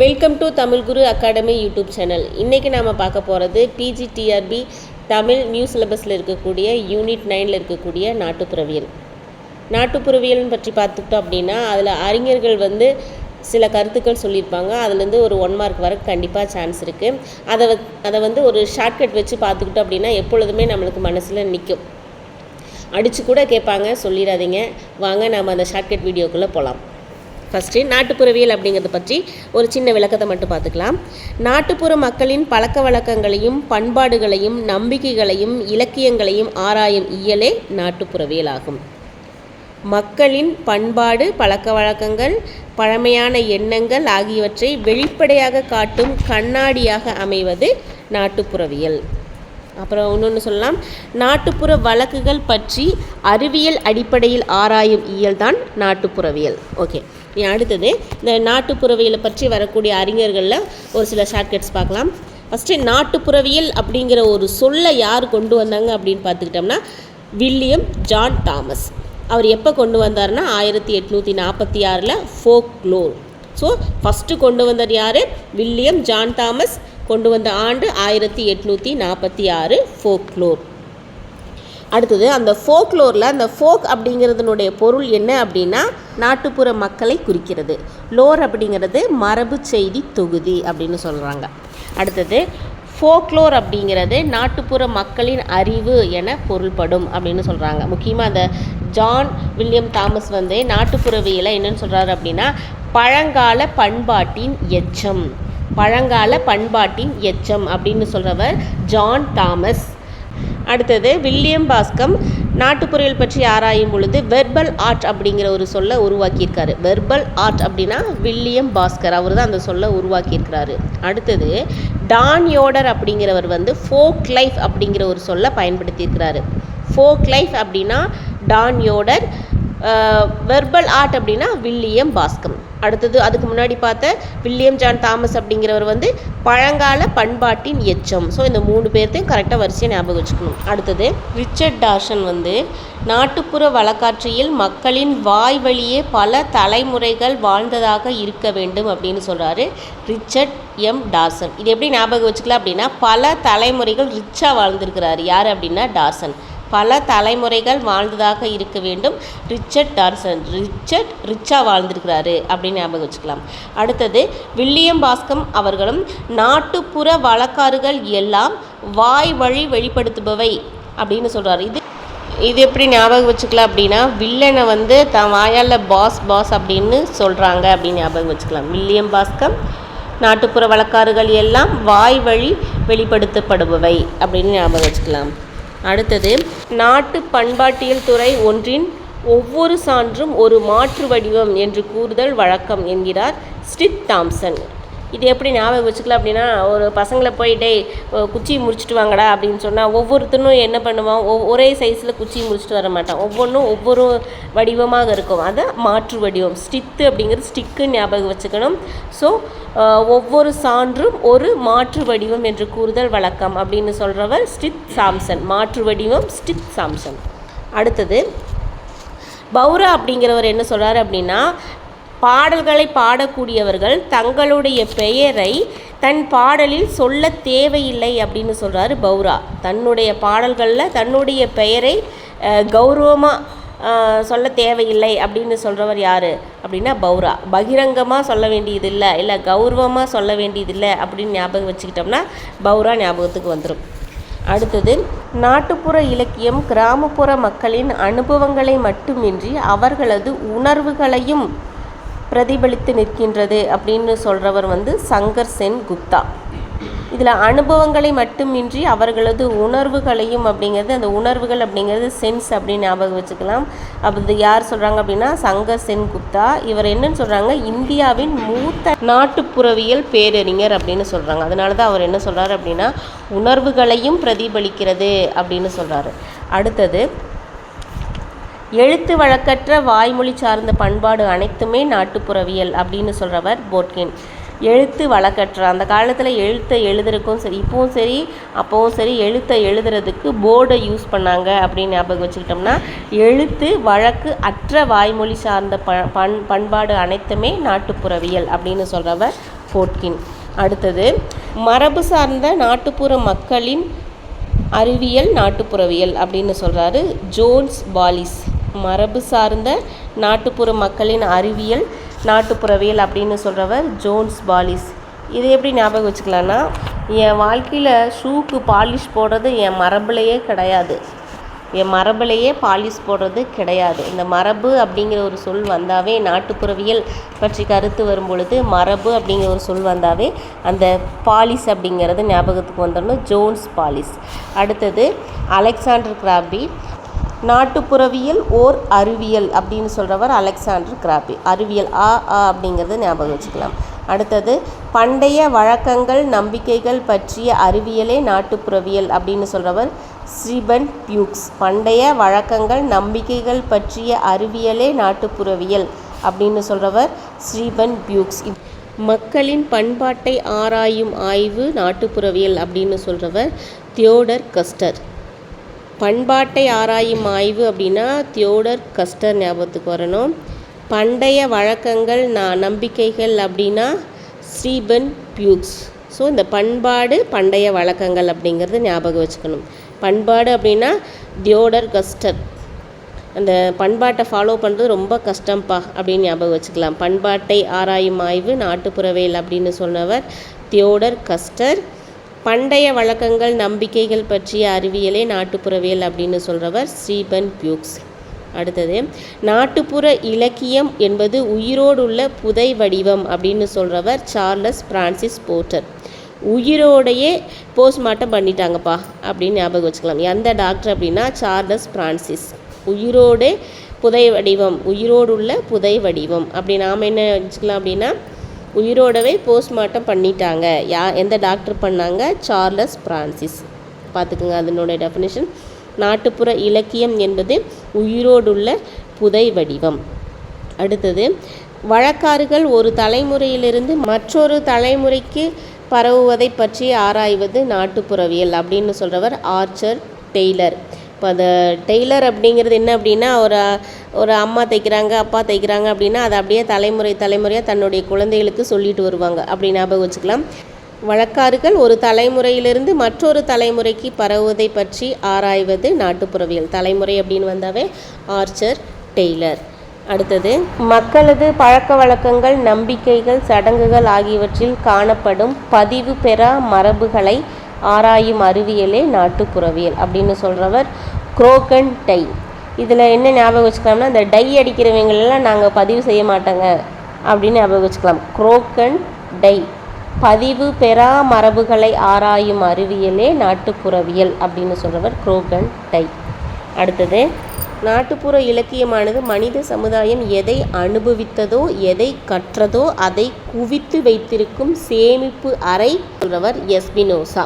Welcome to Tamil Guru academy YouTube channel இன்றைக்கி நாம் பார்க்க போகிறது பிஜிடிஆர்பி தமிழ் நியூ சிலபஸில் இருக்கக்கூடிய யூனிட் நைனில் இருக்கக்கூடிய நாட்டுப்புறவியல். நாட்டுப்புறவியல் பற்றி பார்த்துக்கிட்டோம் அப்படின்னா அதில் அறிஞர்கள் வந்து சில கருத்துக்கள் சொல்லியிருப்பாங்க. அதுலேருந்து ஒரு ஒன் மார்க் வர கண்டிப்பாக சான்ஸ் இருக்குது அதை வ- அதை வந்து ஒரு ஷார்ட்கட் வச்சு பார்த்துக்கிட்டோம் அப்படின்னா எப்பொழுதுமே நம்மளுக்கு மனசில் நிற்கும் அடித்து கூட கேட்பாங்க சொல்லிடாதீங்க. வாங்க நாம் அந்த ஷார்ட்கட் வீடியோக்குள்ளே போகலாம் ஃபஸ்ட்டு நாட்டுப்புறவியல் அப்படிங்கிறத பற்றி ஒரு சின்ன விளக்கத்தை மட்டும் பார்த்துக்கலாம். நாட்டுப்புற மக்களின் பழக்க வழக்கங்களையும் பண்பாடுகளையும் நம்பிக்கைகளையும் இலக்கியங்களையும் ஆராயும் இயலே நாட்டுப்புறவியல் ஆகும். மக்களின் பண்பாடு பழக்க வழக்கங்கள் பழமையான எண்ணங்கள் ஆகியவற்றை வெளிப்படையாக காட்டும் கண்ணாடியாக அமைவது நாட்டுப்புறவியல். அப்புறம் இன்னொன்று சொல்லலாம். நாட்டுப்புற வழக்குகள் பற்றி அறிவியல் அடிப்படையில் ஆராயும் இயல்தான் நாட்டுப்புறவியல். ஓகே. அடுத்தது இந்த நாட்டுப்புறவியலை பற்றி வரக்கூடிய அறிஞர்களில் ஒரு சில ஷார்ட்கட்ஸ் பார்க்கலாம். ஃபஸ்ட்டு நாட்டுப்புறவியல் அப்படிங்கிற ஒரு சொல்லை யார் கொண்டு வந்தாங்க அப்படின்னு பார்த்துக்கிட்டோம்னா வில்லியம் ஜான் தாமஸ். அவர் எப்போ கொண்டு வந்தார்னா ஆயிரத்தி எட்நூற்றி நாற்பத்தி ஆறில் ஃபோக்லோர் ஸோ ஃபஸ்ட்டு கொண்டு வந்தது யார்? William John Thomas. கொண்டு வந்த ஆண்டு ஆயிரத்தி எட்நூற்றி நாற்பத்தி ஆறு ஃபோக்லோர் அடுத்தது அந்த ஃபோக்லோரில் அந்த ஃபோக் அப்படிங்கிறதுனுடைய பொருள் என்ன அப்படின்னா நாட்டுப்புற மக்களை குறிக்கிறது. லோர் அப்படிங்கிறது மரபு செய்தி தொகுதி அப்படின்னு சொல்கிறாங்க அடுத்தது ஃபோக்லோர் அப்படிங்கிறது நாட்டுப்புற மக்களின் அறிவு என பொருள்படும் அப்படின்னு சொல்கிறாங்க முக்கியமாக அந்த ஜான் வில்லியம் தாமஸ் வந்து நாட்டுப்புறவியலை என்னன்னு சொல்கிறாரு அப்படின்னா பழங்கால பண்பாட்டின் எச்சம். பழங்கால பண்பாட்டின் எச்சம் அப்படின்னு சொல்கிறவர் ஜான் தாமஸ். அடுத்தது வில்லியம் பாஸ்கம் நாட்டுப்புறவியல் பற்றி ஆராயும் பொழுது வெர்பல் ஆர்ட் அப்படிங்கிற ஒரு சொல்லை உருவாக்கியிருக்காரு. வெர்பல் ஆர்ட் அப்படின்னா வில்லியம் பாஸ்கர் அவர் தான் அந்த சொல்லை உருவாக்கியிருக்கிறாரு. அடுத்தது டான் யோடர் அப்படிங்கிறவர் வந்து ஃபோக் லைஃப் அப்படிங்கிற ஒரு சொல்லை பயன்படுத்தியிருக்கிறாரு. ஃபோக் லைஃப் அப்படின்னா டான் யோடர் வெர்பல் ஆர்ட் அப்படின்னா வில்லியம் பாஸ்கம். அடுத்தது அதுக்கு முன்னாடி பார்த்த வில்லியம் ஜான் தாமஸ் அப்படிங்கிறவர் வந்து பழங்கால பண்பாட்டின் எச்சம். ஸோ இந்த மூணு பேர்த்தையும் கரெக்டாக வரிசையாக ஞாபகம் வச்சுக்கணும். அடுத்தது ரிச்சர்ட் டாஷன் வந்து நாட்டுப்புற வழக்காட்சியில் மக்களின் வாய் வழியே பல தலைமுறைகள் வாழ்ந்ததாக இருக்க வேண்டும் அப்படின்னு சொல்கிறாரு ரிச்சர்ட் எம் டாசன் இது எப்படி ஞாபகம் வச்சுக்கலாம் அப்படின்னா பல தலைமுறைகள் ரிச்சாக வாழ்ந்திருக்கிறாரு. யார் அப்படின்னா டாசன் பல தலைமுறைகள் வாழ்ந்ததாக இருக்க வேண்டும். ரிச்சர்ட் டார்சன் ரிச்சர்ட் ரிச்சாக வாழ்ந்திருக்கிறாரு அப்படின்னு ஞாபகம் வச்சுக்கலாம். அடுத்தது வில்லியம் பாஸ்கம் அவர்களும் நாட்டுப்புற வழக்காறுகள் எல்லாம் வாய் வழி வெளிப்படுத்துபவை அப்படின்னு சொல்கிறாரு இது இது எப்படி ஞாபகம் வச்சுக்கலாம் அப்படின்னா வில்லனை வந்து தான் வாயால் பாஸ் பாஸ் அப்படின்னு சொல்கிறாங்க அப்படின்னு ஞாபகம் வச்சுக்கலாம். வில்லியம் பாஸ்கம் நாட்டுப்புற வழக்காறுகள் எல்லாம் வாய் வழி வெளிப்படுத்தப்படுபவை அப்படின்னு ஞாபகம் வச்சுக்கலாம். அடுத்தது நாட்டு பண்பாட்டியல் துறை ஒன்றின் ஒவ்வொரு சான்றும் ஒரு மாற்று வடிவம் என்று கூறுதல் வழக்கம் என்கிறார் ஸ்டித் தாம்சன். இது எப்படி ஞாபகம் வச்சுக்கலாம் அப்படின்னா ஒரு பசங்களை போய் டே அஹ் குச்சி முடிச்சுட்டு வாங்கடா அப்படின்னு சொன்னால் ஒவ்வொருத்தனும் என்ன பண்ணுவான்? ஒ- ஒரே சைஸில் குச்சி முடிச்சுட்டு வர மாட்டான். ஒவ்வொன்றும் ஒவ்வொரு வடிவமாக இருக்கும். அதை மாற்று வடிவம் ஸ்டித்து அப்படிங்கிறது ஸ்டிக்கு ஞாபகம் வச்சுக்கணும். ஸோ ஒவ்வொரு சான்றும் ஒரு மாற்று வடிவம் என்று கூறுதல் வழக்கம் அப்படின்னு சொல்கிறவர் ஸ்டித் சாம்சன். மாற்று வடிவம் ஸ்டித் சாம்சன். அடுத்தது பௌரா அப்படிங்கிறவர் என்ன சொல்கிறார் அப்படின்னா பாடல்களை பாடக்கூடியவர்கள் தங்களுடைய பெயரை தன் பாடலில் சொல்ல தேவையில்லை அப்படின்னு சொல்கிறாரு பௌரா. தன்னுடைய பாடல்களில் தன்னுடைய பெயரை கௌரவமாக சொல்ல தேவையில்லை அப்படின்னு சொல்கிறவர் யார் அப்படின்னா பௌரா. பகிரங்கமாக சொல்ல வேண்டியதில்லை இல்லை கௌரவமாக சொல்ல வேண்டியதில்லை அப்படின்னு ஞாபகம் வச்சுக்கிட்டோம்னா பௌரா ஞாபகத்துக்கு வந்துடும் அடுத்தது நாட்டுப்புற இலக்கியம் கிராமப்புற மக்களின் அனுபவங்களை மட்டுமின்றி அவர்களது உணர்வுகளையும் பிரதிபலித்து நிற்கின்றது அப்படின்னு சொல்கிறவர் வந்து சங்கர் சென் குப்தா. இதில் அனுபவங்களை மட்டுமின்றி அவர்களது உணர்வுகளையும் அப்படிங்கிறது அந்த உணர்வுகள் அப்படிங்கிறது சென்ஸ் அப்படின்னு ஞாபகம் வச்சுக்கலாம். அப்படி யார் சொல்கிறாங்க அப்படின்னா சங்கர் சென் குப்தா. இவர் என்னன்னு சொல்கிறாங்க இந்தியாவின் மூத்த நாட்டுப்புறவியல் பேரறிஞர் அப்படின்னு சொல்கிறாங்க அதனால தான் அவர் என்ன சொல்கிறார் அப்படின்னா உணர்வுகளையும் பிரதிபலிக்கிறது அப்படின்னு சொல்கிறாரு அடுத்தது எழுத்து வழக்கற்ற வாய்மொழி சார்ந்த பண்பாடு அனைத்துமே நாட்டுப்புறவியல் அப்படின்னு சொல்கிறவர் போட்கின். எழுத்து வழக்கற்ற அந்த காலத்தில் எழுத்தை எழுதுறதுக்கும் சரி இப்போவும் சரி அப்போவும் சரி எழுத்தை எழுதுறதுக்கு போர்டை யூஸ் பண்ணாங்க அப்படின்னு ஞாபகம் வச்சுக்கிட்டோம்னா எழுத்து வழக்கு அற்ற வாய்மொழி சார்ந்த ப பண் பண்பாடு அனைத்துமே நாட்டுப்புறவியல் அப்படின்னு சொல்கிறவர் போட்கின். அடுத்தது மரபு சார்ந்த நாட்டுப்புற மக்களின் அறிவியல் நாட்டுப்புறவியல் அப்படின்னு சொல்கிறாரு ஜோன்ஸ் பாலிஸ் மரபு சார்ந்த நாட்டுப்புற மக்களின் அறிவியல் நாட்டுப்புறவியல் அப்படின்னு சொல்கிறவர் ஜோன்ஸ் பாலிஸ். இது எப்படி ஞாபகம் வச்சுக்கலான்னா என் வாழ்க்கையில் ஷூக்கு பாலிஷ் போடுறது என் மரபுலையே கிடையாது. என் மரபுலையே பாலிஷ் போடுறது கிடையாது. இந்த மரபு அப்படிங்கிற ஒரு சொல் வந்தாவே நாட்டுப்புறவியல் பற்றி கருத்து வரும் பொழுது மரபு அப்படிங்கிற ஒரு சொல் வந்தாவே அந்த பாலிஸ் அப்படிங்கிறது ஞாபகத்துக்கு வந்துடணும் ஜோன்ஸ் பாலிஸ் அடுத்தது அலெக்சாண்டர் கிராபி நாட்டுப்புறவியல் ஓர் அறிவியல் அப்படின்னு சொல்கிறவர் அலெக்சாண்டர் கிராபி. அறிவியல் ஆ ஆ அப்படிங்கிறத ஞாபகம் வச்சுக்கலாம். அடுத்தது பண்டைய வழக்கங்கள் நம்பிக்கைகள் பற்றிய அறிவியலே நாட்டுப்புறவியல் அப்படின்னு சொல்கிறவர் ஸ்ரீபன் பியூக்ஸ். பண்டைய வழக்கங்கள் நம்பிக்கைகள் பற்றிய அறிவியலே நாட்டுப்புறவியல் அப்படின்னு சொல்கிறவர் ஸ்ரீபன் பியூக்ஸ். மக்களின் பண்பாட்டை ஆராயும் ஆய்வு நாட்டுப்புறவியல் அப்படின்னு சொல்கிறவர் தியோடர் கஸ்டர். பண்பாட்டை ஆராயும் ஆய்வு அப்படின்னா தியோடர் கஸ்டர் ஞாபகத்துக்கு வரணும். பண்டைய வழக்கங்கள் நான் நம்பிக்கைகள் அப்படின்னா ஸ்ரீபன் பியூக்ஸ். ஸோ இந்த பண்பாடு பண்டைய வழக்கங்கள் அப்படிங்கிறது ஞாபகம் வச்சுக்கணும். பண்பாடு அப்படின்னா தியோடர் கஸ்டர். அந்த பண்பாட்டை ஃபாலோ பண்ணுறது ரொம்ப கஷ்டம்ப்பா அப்படின்னு ஞாபகம் வச்சுக்கலாம். பண்பாட்டை ஆராயும் ஆய்வு நாட்டுப்புறவியல் அப்படின்னு சொன்னவர் தியோடர் கஸ்டர். பண்டைய வழக்கங்கள் நம்பிக்கைகள் பற்றிய அறிவியலே நாட்டுப்புறவியல் அப்படின்னு சொல்கிறவர் ஸ்ரீபன் பியூக்ஸ். அடுத்தது நாட்டுப்புற இலக்கியம் என்பது உயிரோடுள்ள புதை வடிவம் அப்படின்னு சொல்கிறவர் சார்லஸ் பிரான்சிஸ் போர்ட்டர். உயிரோடையே போஸ்ட்மார்ட்டம் பண்ணிட்டாங்கப்பா அப்படின்னு ஞாபகம் வச்சுக்கலாம். எந்த டாக்டர் அப்படின்னா சார்லஸ் பிரான்சிஸ். உயிரோடு புதை வடிவம் உயிரோடுள்ள புதை வடிவம். அப்படி நாம் என்ன வச்சுக்கலாம் அப்படின்னா உயிரோடவே போஸ்ட்மார்ட்டம் பண்ணிட்டாங்க. யா எந்த டாக்டர் பண்ணாங்க? Charles Francis. பார்த்துக்குங்க அதனுடைய டெஃபினேஷன் நாட்டுப்புற இலக்கியம் என்பது உயிரோடுள்ள புதை வடிவம். அடுத்தது வழக்காறுகள் ஒரு தலைமுறையிலிருந்து மற்றொரு தலைமுறைக்கு பரவுவதை பற்றி ஆராய்வது நாட்டுப்புறவியல் அப்படின்னு சொல்கிறவர் ஆர்ச்சர் டெய்லர். இப்போ அந்த டெய்லர் அப்படிங்கிறது என்ன அப்படின்னா ஒரு ஒரு அம்மா தைக்கிறாங்க அப்பா தைக்கிறாங்க அப்படின்னா அதை அப்படியே தலைமுறை தலைமுறையாக தன்னுடைய குழந்தைகளுக்கு சொல்லிட்டு வருவாங்க. அப்படி ஞாபகம் வச்சுக்கலாம். வழக்காறுகள் ஒரு தலைமுறையிலிருந்து மற்றொரு தலைமுறைக்கு பரவுவதை பற்றி ஆராய்வது நாட்டுப்புறவியல். தலைமுறை அப்படின்னு வந்தாவே ஆர்ச்சர் டெய்லர். அடுத்தது மக்களது பழக்க வழக்கங்கள் நம்பிக்கைகள் சடங்குகள் ஆகியவற்றில் காணப்படும் பதிவு பெறா மரபுகளை ஆராயும் அறிவியலே நாட்டுப்புறவியல் அப்படின்னு சொல்கிறவர் குரோக்கன் டை இதில் என்ன ஞாபகம் வச்சுக்கலாம்னா இந்த டை அடிக்கிறவங்களெல்லாம் நாங்கள் பதிவு செய்ய மாட்டோங்க அப்படின்னு ஞாபகம் வச்சுக்கலாம். குரோக்கன் டை பதிவு பெறா மரபுகளை ஆராயும் அறிவியலே நாட்டுப்புறவியல் அப்படின்னு சொல்கிறவர் குரோகன் டை அடுத்தது நாட்டுப்புற இலக்கியமானது மனித சமுதாயம் எதை அனுபவித்ததோ எதை கற்றதோ அதை குவித்து வைத்திருக்கும் சேமிப்பு அறை சொல்கிறவர் எஸ்பினோசா.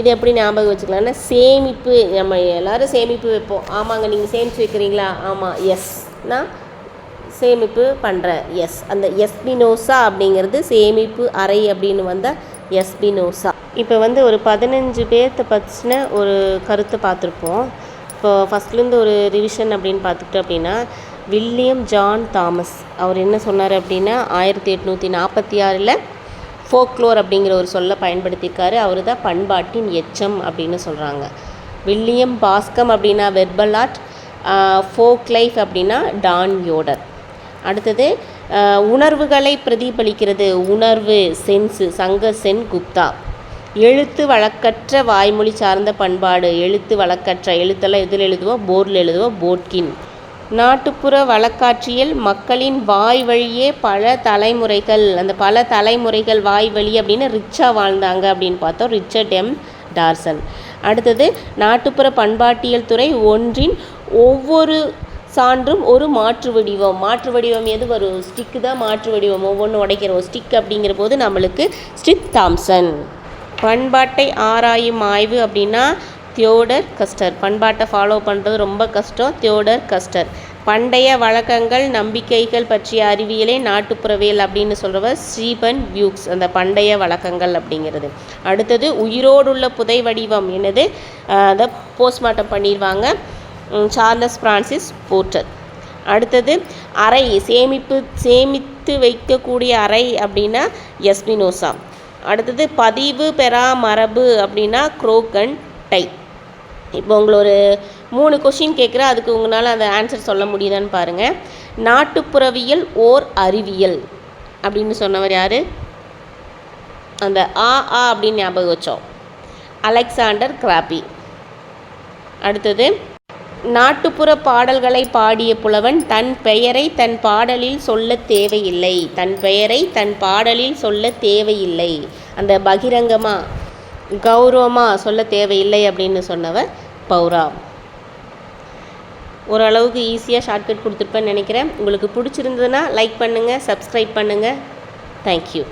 இது எப்படி ஞாபகம் வச்சுக்கலாம்னா சேமிப்பு நம்ம எல்லாரும் சேமிப்பு வைப்போம். ஆமாங்க நீங்கள் சேமித்து வைக்கிறீங்களா? ஆமாம் எஸ்னா சேமிப்பு பண்ணுறேன் எஸ் அந்த எஸ்பினோசா அப்படிங்கிறது சேமிப்பு அறை அப்படின்னு வந்தால் எஸ்பினோசா. இப்போ வந்து ஒரு பதினஞ்சு பேர்த்த பற்றின ஒரு கருத்தை பார்த்துருப்போம். இப்போ ஃபஸ்ட்லேருந்து ஒரு ரிவிஷன் அப்படின்னு பார்த்துக்கிட்டோம் அப்படின்னா வில்லியம் ஜான் தாமஸ். அவர் என்ன சொன்னார் அப்படின்னா ஆயிரத்தி எட்நூற்றி நாற்பத்தி ஆறில் ஃபோக்லோர் அப்படிங்கிற ஒரு சொல்லை பயன்படுத்தியிருக்காரு. அவர் தான் பண்பாட்டின் எச்சம் அப்படின்னு சொல்கிறாங்க வில்லியம் பாஸ்கம் அப்படின்னா வெர்பல் ஆர்ட் ஃபோக் லைஃப் அப்படின்னா டான் யோடர் அடுத்தது உணர்வுகளை பிரதிபலிக்கிறது உணர்வு சென்ஸு சங்க சென் குப்தா. எழுத்து வழக்கற்ற வாய்மொழி சார்ந்த பண்பாடு எழுத்து வழக்கற்ற எழுத்தெல்லாம் எதில் எழுதுவோம்? போர்டில் எழுதுவோம் போட்கின். நாட்டுப்புற வழக்காட்சியில் மக்களின் வாய் வழியே பல தலைமுறைகள் அந்த பல தலைமுறைகள் வாய் வழி அப்படின்னு ரிச்சாக வாழ்ந்தாங்க அப்படின்னு பார்த்தோம். Richard M. டார்சன். அடுத்தது நாட்டுப்புற பண்பாட்டியல் துறை ஒன்றின் ஒவ்வொரு சான்றும் ஒரு மாற்று வடிவம். மாற்று வடிவம் எது வரும்? ஸ்டிக்கு தான் மாற்று வடிவம். ஒவ்வொன்றும் உடைக்கிறோம். ஸ்டிக் அப்படிங்கிற போது நம்மளுக்கு ஸ்டிக் தாம்சன். பண்பாட்டை ஆராயும் ஆய்வு அப்படின்னா தியோடர் கஸ்டர். பண்பாட்டை ஃபாலோ பண்ணுறது ரொம்ப கஷ்டம். Theodore Gaster. பண்டைய வழக்கங்கள் நம்பிக்கைகள் பற்றிய அறிவியலே நாட்டுப்புறவியல் அப்படின்னு சொல்கிறவர் ஸ்ரீபன் வியூக்ஸ் அந்த பண்டைய வழக்கங்கள் அப்படிங்கிறது. அடுத்தது உயிரோடுள்ள புதை வடிவம் என்னது? அதை போஸ்ட்மார்ட்டம் பண்ணிடுவாங்க சார்லஸ் பிரான்சிஸ் போர்ட்டர். அடுத்தது அறை சேமிப்பு சேமித்து வைக்கக்கூடிய அறை அப்படின்னா எஸ்மினோசா அடுத்தது பதிவு பெறா மரபு அப்படின்னா குரோக்கன் டை. இப்போ உங்களை ஒரு மூணு கொஷின் கேட்குறேன். அதுக்கு உங்களால் அந்த ஆன்சர் சொல்ல முடியுதான்னு பாருங்கள் நாட்டுப்புறவியல் ஓர் அறிவியல் அப்படின்னு சொன்னவர் யார்? அந்த ஆ ஆ அப்படின்னு ஞாபகம் வச்சோம். அலெக்சாண்டர் கிராப்பி அடுத்தது நாட்டுப்புற பாடல்களை பாடிய புலவன் தன் பெயரை தன் பாடலில் சொல்ல தேவையில்லை. தன் பெயரை தன் பாடலில் சொல்ல தேவையில்லை. அந்த பகிரங்கமாக கௌரவமாக சொல்ல தேவையில்லை அப்படின்னு சொன்னவர் பௌரா. ஓரளவுக்கு ஈஸியாக ஷார்ட்கட் கொடுத்துருப்பேன்னு நினைக்கிறேன். உங்களுக்கு பிடிச்சிருந்ததுன்னா லைக் பண்ணுங்கள் சப்ஸ்கிரைப் பண்ணுங்கள் தேங்க்யூ